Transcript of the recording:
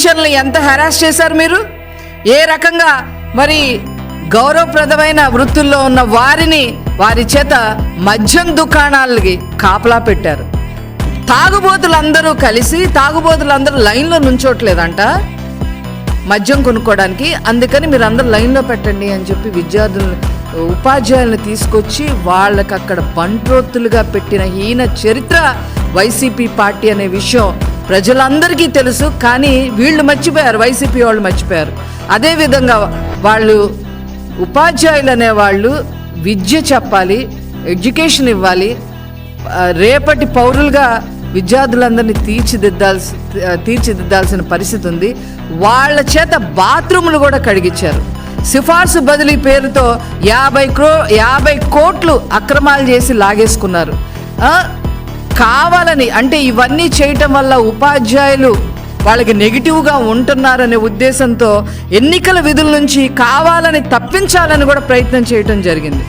టీచర్లు ఎంత హెరాస్ చేశారు మీరు? ఏ రకంగా మరి గౌరవప్రదమైన వృత్తుల్లో ఉన్న వారిని వారి చేత మద్యం దుకాణాలకి కాపలా పెట్టారు. తాగుబోతులందరూ కలిసి తాగుబోతులందరూ లైన్లో నుంచోట్లేదంట. మద్యం కొనుక్కోవడానికి అందుకని మీరు అందరూ లైన్లో పెట్టండి అని చెప్పి విద్యార్థులను ఉపాధ్యాయులను తీసుకొచ్చి వాళ్ళకి అక్కడ బంట్రోత్తులుగా పెట్టిన హీన చరిత్ర వైసీపీ పార్టీ అనే విషయం ప్రజలందరికీ తెలుసు కానీ వీళ్ళు మర్చిపోయారు వైసీపీ వాళ్ళు మర్చిపోయారు. అదేవిధంగా వాళ్ళు ఉపాధ్యాయులు అనేవాళ్ళు విద్య చెప్పాలి ఎడ్యుకేషన్ ఇవ్వాలి రేపటి పౌరులుగా విద్యార్థులందరినీ తీర్చిదిద్దాల్సి తీర్చిదిద్దాల్సిన పరిస్థితి ఉంది. వాళ్ళ చేత బాత్రూములు కూడా కడిగించారు సిఫార్సు బదిలీ పేరుతో యాభై క్రో యాభై కోట్లు అక్రమాలు చేసి లాగేసుకున్నారు. కావాలని అంటే ఇవన్నీ చేయటం వల్ల ఉపాధ్యాయులు వాళ్ళకి నెగిటివ్గా ఉంటున్నారనే ఉద్దేశంతో ఎన్నికల విధుల నుంచి కావాలని తప్పించాలని కూడా ప్రయత్నం చేయటం జరిగింది.